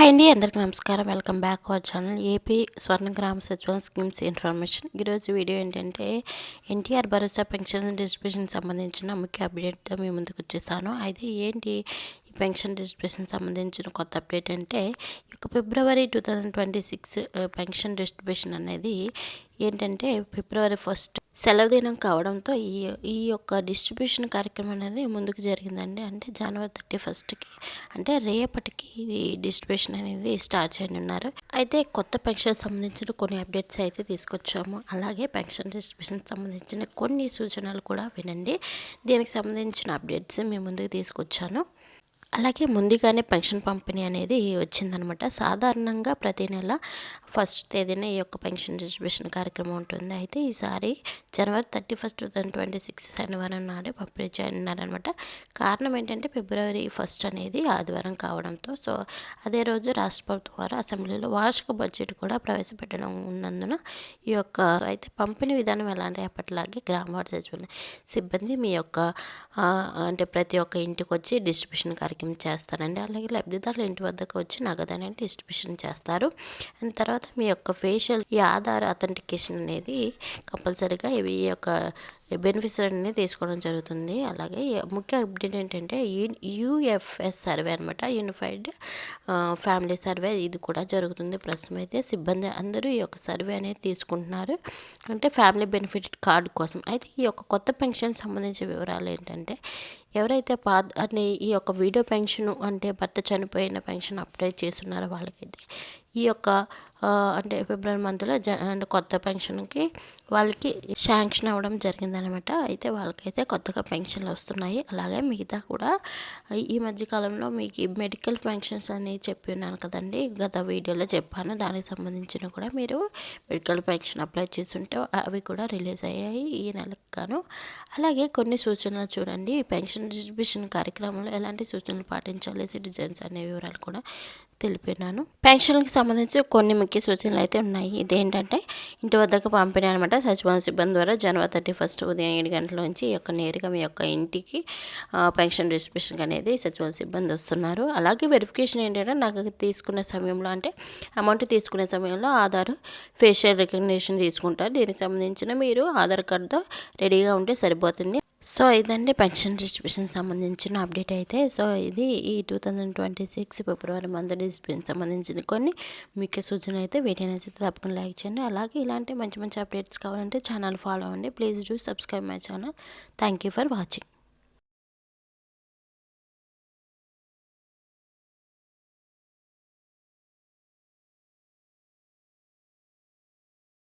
Hi అండి అందరికీ నమస్కారం. Welcome back our channel AP Swarnagrama Sachivalayam schemes information. ఈరోజు వీడియో ఏంటంటే ఎన్టీఆర్ భరోసా పెన్షన్ డిస్ట్రిబ్యూషన్ సంబంధించిన ముఖ్య అప్డేట్తో మీ ముందుకు వచ్చేసాను. అయితే ఏంటి ఈ పెన్షన్ డిస్ట్రిబ్యూషన్ సంబంధించిన కొత్త అప్డేట్ అంటే ఈ యొక్క ఫిబ్రవరి two thousand twenty six pension distribution అనేది ఏంటంటే ఫిబ్రవరి ఫస్ట్ సెలవు దినం కావడంతో ఈ ఈ యొక్క డిస్ట్రిబ్యూషన్ కార్యక్రమం అనేది ముందుకు జరిగిందండి. అంటే జనవరి థర్టీ ఫస్ట్కి అంటే రేపటికి ఈ డిస్ట్రిబ్యూషన్ అనేది స్టార్ట్ చేయనున్నారు. అయితే కొత్త పెన్షన్ సంబంధించిన కొన్ని అప్డేట్స్ అయితే తీసుకొచ్చాము. అలాగే పెన్షన్ డిస్ట్రిబ్యూషన్ సంబంధించిన కొన్ని సూచనలు కూడా వినండి. దీనికి సంబంధించిన అప్డేట్స్ మీ ముందుకు తీసుకొచ్చాను. అలాగే ముందుగానే పెన్షన్ పంపిణీ అనేది వచ్చిందనమాట. సాధారణంగా ప్రతి నెల ఫస్ట్ తేదీన ఈ యొక్క పెన్షన్ డిస్ట్రిబ్యూషన్ కార్యక్రమం ఉంటుంది. అయితే ఈసారి జనవరి thirty first two thousand twenty six శనివారం నాడే పంపిణీ చేయనున్నారనమాట. కారణం ఏంటంటే ఫిబ్రవరి ఫస్ట్ అనేది ఆదివారం కావడంతో సో అదే రోజు రాష్ట్ర ప్రభుత్వం వారు అసెంబ్లీలో వార్షిక బడ్జెట్ కూడా ప్రవేశపెట్టడం ఉన్నందున ఈ యొక్క అయితే పంపిణీ విధానం ఎలాంటి ఎప్పటిలాగే గ్రామ వార్డు సచివాలయం సిబ్బంది మీ యొక్క అంటే ప్రతి ఒక్క ఇంటికి వచ్చి డిస్ట్రిబ్యూషన్ కార్యక్రమం కార్యక్రమం చేస్తారండి అలాగే లబ్ధిదారులు ఇంటి వద్దకు వచ్చి నగదు అనేది డిస్ట్రిబ్యూషన్ చేస్తారు. అండ్ తర్వాత మీ యొక్క ఫేషియల్ ఈ ఆధార్ అథెంటికేషన్ అనేది కంపల్సరీగా ఇవి ఈ యొక్క బెనిఫిట్స్ తీసుకోవడం జరుగుతుంది. అలాగే ముఖ్య అప్డేట్ ఏంటంటే యూఎఫ్ఎస్ సర్వే అనమాట యూనిఫైడ్ ఫ్యామిలీ సర్వే ఇది కూడా జరుగుతుంది. ప్రస్తుతం అయితే సిబ్బంది అందరూ ఈ యొక్క సర్వే అనేది తీసుకుంటున్నారు. అంటే ఫ్యామిలీ బెనిఫిట్ కార్డు కోసం. అయితే ఈ యొక్క కొత్త పెన్షన్ సంబంధించిన వివరాలు ఏంటంటే ఎవరైతే పా అంటే ఈ యొక్క వీడియో పెన్షన్ అంటే భర్త చనిపోయిన పెన్షన్ అప్లై చేస్తున్నారో వాళ్ళకైతే ఈ యొక్క అంటే ఫిబ్రవరి మంత్లో జ అంటే కొత్త పెన్షన్కి వాళ్ళకి శాంక్షన్ అవ్వడం జరిగిందనమాట అయితే వాళ్ళకైతే కొత్తగా పెన్షన్లు వస్తున్నాయి. అలాగే మిగతా కూడా ఈ మధ్యకాలంలో మీకు మెడికల్ పెన్షన్స్ అని చెప్పి ఉన్నాను కదండి. గత వీడియోలో చెప్పాను. దానికి సంబంధించిన కూడా మీరు మెడికల్ పెన్షన్ అప్లై చేస్తుంటే అవి కూడా రిలీజ్ అయ్యాయి ఈ నెలకు గాను. అలాగే కొన్ని సూచనలు చూడండి. పెన్షన్ డిస్ట్రిబ్యూషన్ కార్యక్రమంలో ఎలాంటి సూచనలు పాటించాలి? సిటిజన్స్ అనే వివరాలు కూడా తెలిపినాను. పెన్షన్కి సంబంధించి కొన్ని ముఖ్య సూచనలు అయితే ఉన్నాయి. ఇదేంటంటే ఇంటి వద్దకు పంపిణీ అనమాట సచివాలయ సిబ్బంది ద్వారా జనవరి థర్టీ ఫస్ట్ ఉదయం ఏడు గంటల నుంచి ఈ యొక్క నేరుగా మీ యొక్క ఇంటికి పెన్షన్ రిజిస్ట్రేషన్ అనేది సచివాలయ సిబ్బంది వస్తున్నారు. అలాగే వెరిఫికేషన్ ఏంటంటే నాకు తీసుకునే సమయంలో అంటే అమౌంట్ తీసుకునే సమయంలో ఆధార్ ఫేషియల్ రికగ్నిషన్ తీసుకుంటారు. దీనికి సంబంధించిన మీరు ఆధార్ కార్డుతో రెడీగా ఉంటే సరిపోతుంది. సో ఇదండి పెన్షన్ డిస్ట్రిబ్యూషన్ సంబంధించిన అప్డేట్ అయితే. సో ఇది ఈ టూ థౌజండ్ ట్వంటీ సిక్స్ ఫిబ్రవరి మంత్ డిస్ట్రిబ్యూషన్ సంబంధించిన కొన్ని ముఖ్య సూచనలు అయితే వీటిని అయితే తప్పకుండా లైక్ చేయండి. అలాగే ఇలాంటి మంచి మంచి అప్డేట్స్ కావాలంటే ఛానల్ ఫాలో అవ్వండి. Please do subscribe my channel. Thank you for watching.